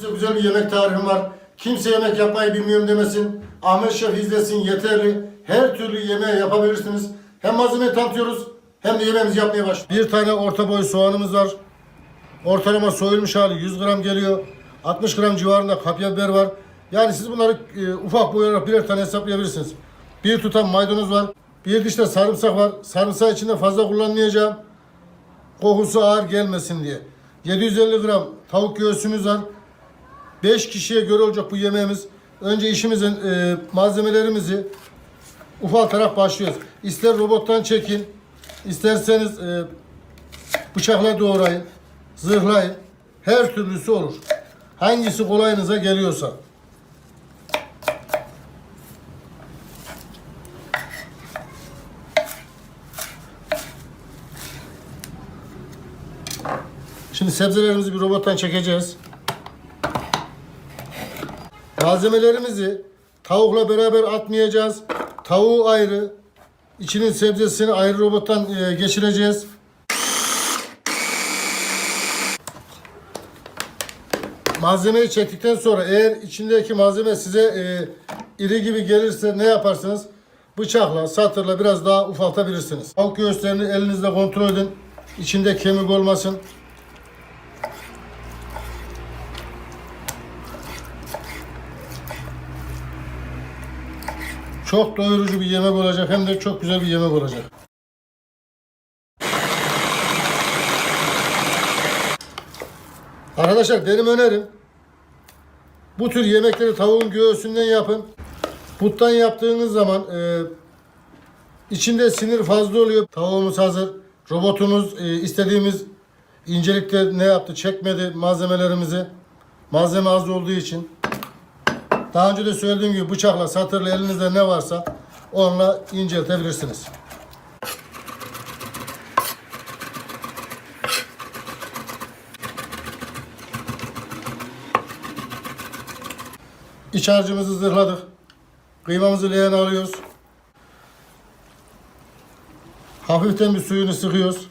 Size güzel bir yemek tarifim var. Kimse yemek yapmayı bilmiyorum demesin. Ahmet Şef izlesin yeterli. Her türlü yemeği yapabilirsiniz. Hem malzemeyi tanıtıyoruz hem de yemeğimizi yapmaya başlıyoruz. Bir tane orta boy soğanımız var. Ortalama soyulmuş hali 100 gram geliyor. 60 gram civarında kapya biber var. Yani siz bunları e, ufak boy olarak birer tane hesaplayabilirsiniz. Bir tutam maydanoz var. Bir diş de sarımsak var. Sarımsak içinde fazla kullanmayacağım. Kokusu ağır gelmesin diye. 750 gram tavuk göğsümüz var. 5 kişiye göre olacak bu yemeğimiz. Önce işimizin e, malzemelerimizi ufaltarak başlıyoruz. İster robottan çekin, isterseniz e, bıçakla doğrayın, zırhlayın. Her türlüsü olur. Hangisi kolayınıza geliyorsa. Şimdi sebzelerimizi bir robottan çekeceğiz. Malzemelerimizi tavukla beraber atmayacağız. Tavuğu ayrı, içinin sebzesini ayrı robottan e, geçireceğiz. Malzemeyi çektikten sonra eğer içindeki malzeme size e, iri gibi gelirse ne yaparsınız? Bıçakla, satırla biraz daha ufaltabilirsiniz. Tavuk göğüslerini elinizle kontrol edin. İçinde kemik olmasın. Çok doyurucu bir yemek olacak hem de çok güzel bir yemek olacak. Arkadaşlar benim önerim bu tür yemekleri tavuğun göğsünden yapın. Buttan yaptığınız zaman e, içinde sinir fazla oluyor. Tavuğumuz hazır. Robotumuz e, istediğimiz incelikte ne yaptı çekmedi malzemelerimizi. Malzeme az olduğu için. Daha önce de söylediğim gibi bıçakla, satırla elinizde ne varsa onunla inceltebilirsiniz. İç harcımızı zırhladık. Kıymamızı leğene alıyoruz. Hafiften bir suyunu sıkıyoruz.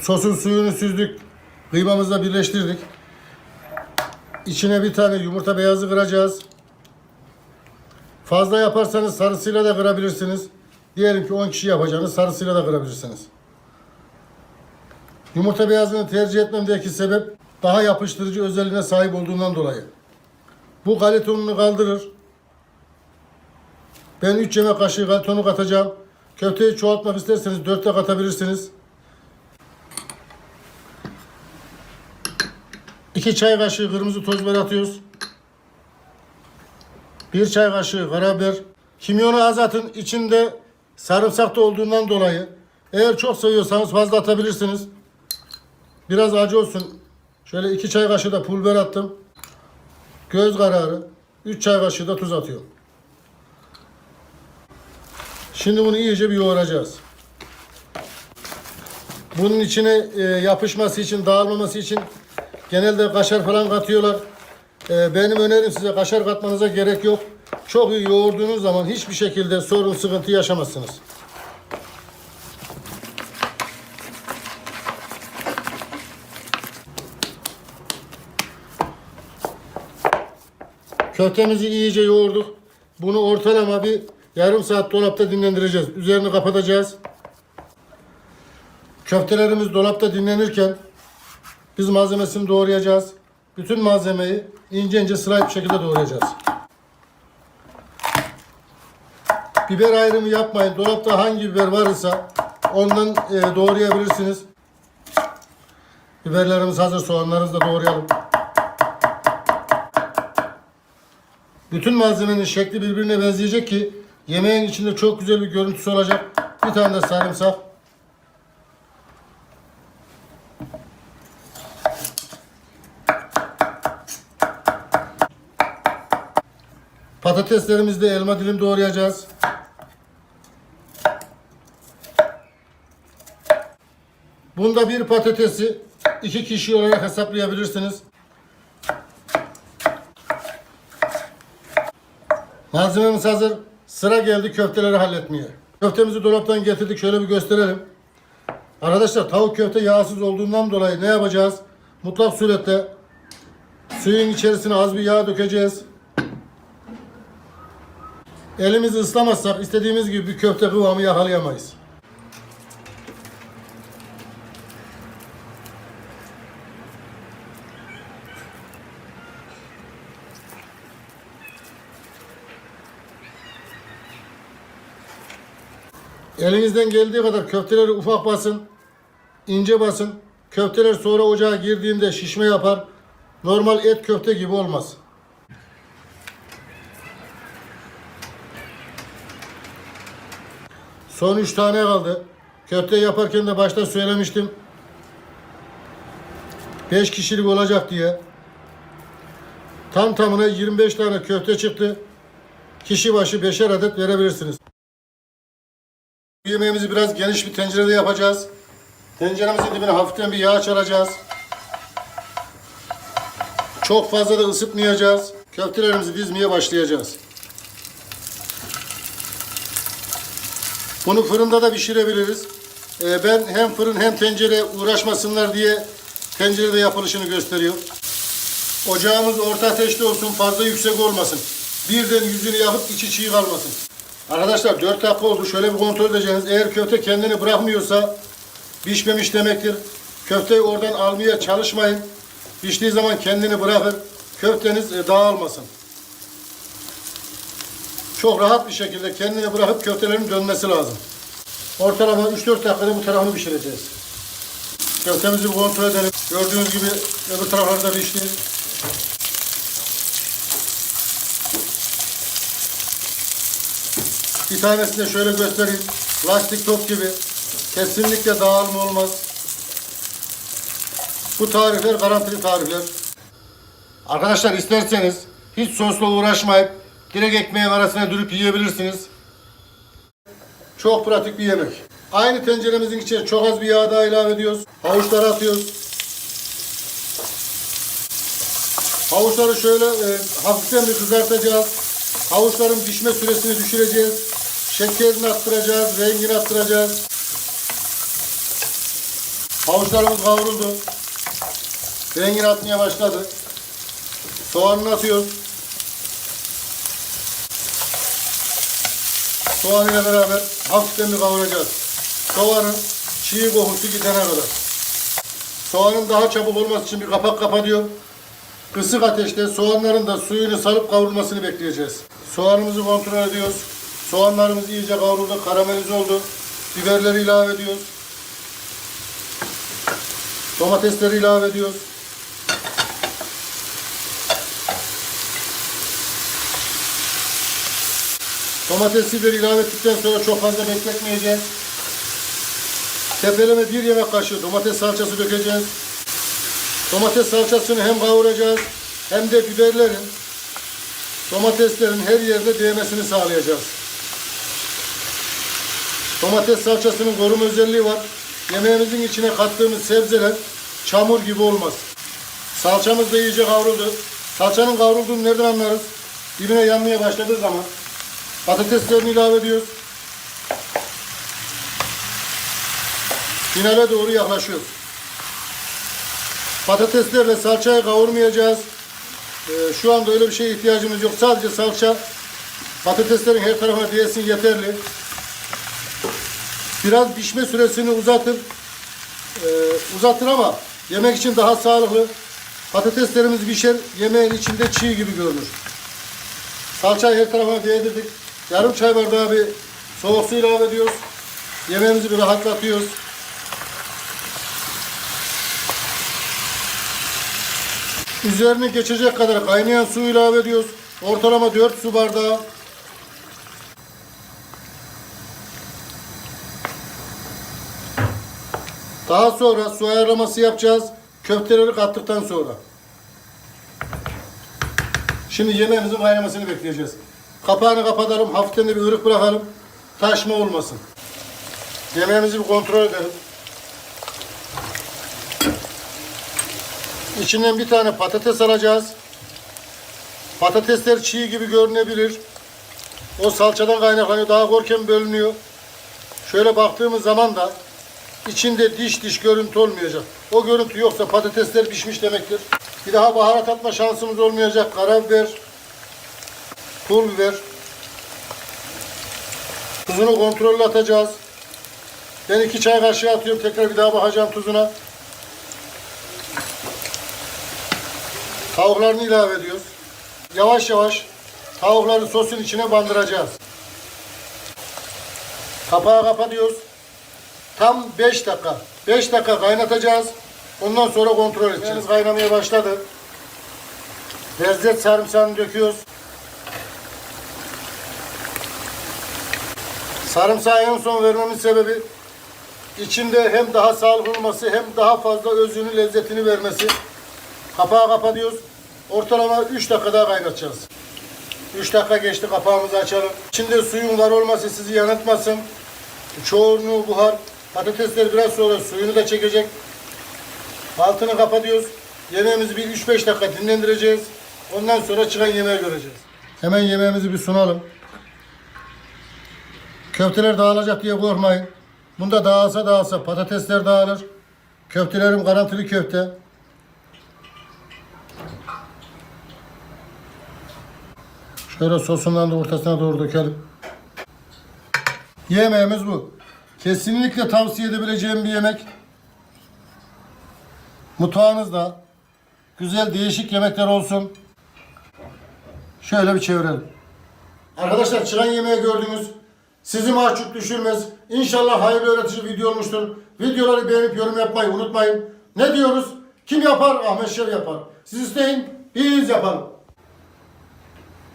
Sosun suyunu süzdük. Kıymamızla birleştirdik. İçine bir tane yumurta beyazı kıracağız. Fazla yaparsanız sarısıyla da kırabilirsiniz. Diyelim ki 10 kişi yapacağınız sarısıyla da kırabilirsiniz. Yumurta beyazını tercih etmemdeki sebep daha yapıştırıcı özelliğine sahip olduğundan dolayı. Bu galetonunu kaldırır. Ben 3 yemek kaşığı galetonu katacağım. Köfteyi çoğaltmak isterseniz 4 de katabilirsiniz. 2 çay kaşığı kırmızı toz biber atıyoruz. 1 çay kaşığı karabiber. Kimyonu az atın. İçinde sarımsak da olduğundan dolayı. Eğer çok seviyorsanız fazla atabilirsiniz. Biraz acı olsun. Şöyle 2 çay kaşığı da pul biber attım. Göz kararı. 3 çay kaşığı da tuz atıyorum. Şimdi bunu iyice bir yoğuracağız. Bunun içine e, yapışması için, dağılmaması için genelde kaşar falan katıyorlar. E, benim önerim size kaşar katmanıza gerek yok. Çok iyi yoğurduğunuz zaman hiçbir şekilde sorun, sıkıntı yaşamazsınız. Köftemizi iyice yoğurduk. Bunu ortalama bir yarım saat dolapta dinlendireceğiz. Üzerini kapatacağız. Köftelerimiz dolapta dinlenirken biz malzemesini doğrayacağız. Bütün malzemeyi ince ince sırayla bir şekilde doğrayacağız. Biber ayrımı yapmayın. Dolapta hangi biber varsa ondan e, doğrayabilirsiniz. Biberlerimiz hazır. Soğanlarımızı da doğrayalım. Bütün malzemenin şekli birbirine benzeyecek ki yemeğin içinde çok güzel bir görüntüsü olacak. Bir tane de sarımsak. Patateslerimizi de elma dilim doğrayacağız. Bunda bir patatesi iki kişi olarak hesaplayabilirsiniz. Malzememiz hazır. Sıra geldi köfteleri halletmeye. Köftemizi dolaptan getirdik. Şöyle bir gösterelim. Arkadaşlar tavuk köfte yağsız olduğundan dolayı ne yapacağız? Mutlak surette suyun içerisine az bir yağ dökeceğiz. Elimizi ıslamazsak istediğimiz gibi bir köfte kıvamı yakalayamayız. Elinizden geldiği kadar köfteleri ufak basın, ince basın. Köfteler sonra ocağa girdiğinde şişme yapar. Normal et köfte gibi olmaz. Son 3 tane kaldı. Köfte yaparken de başta söylemiştim. 5 kişilik olacak diye. Tam tamına 25 tane köfte çıktı. Kişi başı 5'er adet verebilirsiniz. Yemeğimizi biraz geniş bir tencerede yapacağız. Tenceremizin dibine hafiften bir yağ çalacağız. Çok fazla da ısıtmayacağız. Köftelerimizi dizmeye başlayacağız. Bunu fırında da pişirebiliriz. Ee, ben hem fırın hem tencere uğraşmasınlar diye tencerede yapılışını gösteriyor. Ocağımız orta ateşte olsun, fazla yüksek olmasın. Birden yüzünü yakıp içi çiğ kalmasın. Arkadaşlar 4 dakika oldu. Şöyle bir kontrol edeceğiz. Eğer köfte kendini bırakmıyorsa pişmemiş demektir. Köfteyi oradan almaya çalışmayın. Piştiği zaman kendini bırakır. Köfteniz e, dağılmasın. Çok rahat bir şekilde kendini bırakıp köftelerin dönmesi lazım. Ortalama 3-4 dakikada bu tarafını pişireceğiz. Köftemizi kontrol edelim. Gördüğünüz gibi öbür tarafları da pişti. Bir tanesini şöyle göstereyim. Lastik top gibi. Kesinlikle dağılma olmaz. Bu tarifler garantili tarifler. Arkadaşlar isterseniz hiç sosla uğraşmayıp direkt ekmeğin arasına dürüp yiyebilirsiniz. Çok pratik bir yemek. Aynı tenceremizin içine çok az bir yağ daha ilave ediyoruz. Havuçları atıyoruz. Havuçları şöyle e, hafiften bir kızartacağız. Havuçların pişme süresini düşüreceğiz. Şekerini attıracağız, rengini attıracağız. Havuçlarımız kavruldu. Rengini atmaya başladı. Soğanını atıyoruz. Soğan ile beraber hafiften bir kavuracağız. Soğanın çiğ kokusu gidene kadar. Soğanın daha çabuk olması için bir kapak kapatıyorum. Kısık ateşte soğanların da suyunu salıp kavrulmasını bekleyeceğiz. Soğanımızı kontrol ediyoruz. Soğanlarımız iyice kavruldu, karamelize oldu. Biberleri ilave ediyoruz. Domatesleri ilave ediyoruz. Domates biberi ilave ettikten sonra çok fazla bekletmeyeceğiz. Tepeleme bir yemek kaşığı domates salçası dökeceğiz. Domates salçasını hem kavuracağız hem de biberlerin, domateslerin her yerde değmesini sağlayacağız. Domates salçasının koruma özelliği var. Yemeğimizin içine kattığımız sebzeler çamur gibi olmaz. Salçamız da iyice kavruldu. Salçanın kavrulduğunu nereden anlarız? Dibine yanmaya başladığı zaman patateslerini ilave ediyoruz. Finale doğru yaklaşıyoruz. Patateslerle salçayı kavurmayacağız. Ee, şu anda öyle bir şeye ihtiyacımız yok. Sadece salça patateslerin her tarafına değsin yeterli. Biraz pişme süresini uzatır. Ee, uzatır ama yemek için daha sağlıklı. Patateslerimiz pişer, yemeğin içinde çiğ gibi görünür. Salçayı her tarafına değdirdik. Yarım çay bardağı bir soğuk su ilave ediyoruz. Yemeğimizi bir rahatlatıyoruz. Üzerine geçecek kadar kaynayan su ilave ediyoruz. Ortalama 4 su bardağı. Daha sonra su ayarlaması yapacağız. Köfteleri kattıktan sonra. Şimdi yemeğimizin kaynamasını bekleyeceğiz. Kapağını kapatalım. Hafiften de bir ırık bırakalım. Taşma olmasın. Yemeğimizi bir kontrol edelim. İçinden bir tane patates alacağız. Patatesler çiğ gibi görünebilir. O salçadan kaynaklanıyor. Daha korken bölünüyor. Şöyle baktığımız zaman da içinde diş diş görüntü olmayacak. O görüntü yoksa patatesler pişmiş demektir. Bir daha baharat atma şansımız olmayacak. Karabiber, pul biber. Tuzunu kontrollü atacağız. Ben iki çay kaşığı atıyorum. Tekrar bir daha bakacağım tuzuna. Tavuklarını ilave ediyoruz. Yavaş yavaş tavukları sosun içine bandıracağız. Kapağı kapatıyoruz. Tam 5 dakika. 5 dakika kaynatacağız. Ondan sonra kontrol edeceğiz. kaynamaya başladı. Lezzet sarımsağını döküyoruz. Sarımsağı en son vermemin sebebi içinde hem daha sağlıklı olması hem daha fazla özünü, lezzetini vermesi. Kapağı kapatıyoruz. Ortalama 3 dakika daha kaynatacağız. 3 dakika geçti kapağımızı açalım. İçinde suyun var olması sizi yanıltmasın. Çoğunluğu buhar. Patatesler biraz sonra suyunu da çekecek. Altını kapatıyoruz. Yemeğimizi bir 3-5 dakika dinlendireceğiz. Ondan sonra çıkan yemeği göreceğiz. Hemen yemeğimizi bir sunalım. Köfteler dağılacak diye korkmayın. Bunda dağılsa dağılsa patatesler dağılır. Köftelerim garantili köfte. Şöyle sosundan da ortasına doğru dökelim. Yemeğimiz bu. Kesinlikle tavsiye edebileceğim bir yemek. Mutfağınızda güzel değişik yemekler olsun. Şöyle bir çevirelim. Arkadaşlar çıran yemeği gördünüz. Sizi mahcup düşürmez. İnşallah hayırlı öğretici video olmuştur. Videoları beğenip yorum yapmayı unutmayın. Ne diyoruz? Kim yapar? Ahmet Şev yapar. Siz isteyin, biz yapalım.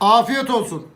Afiyet olsun.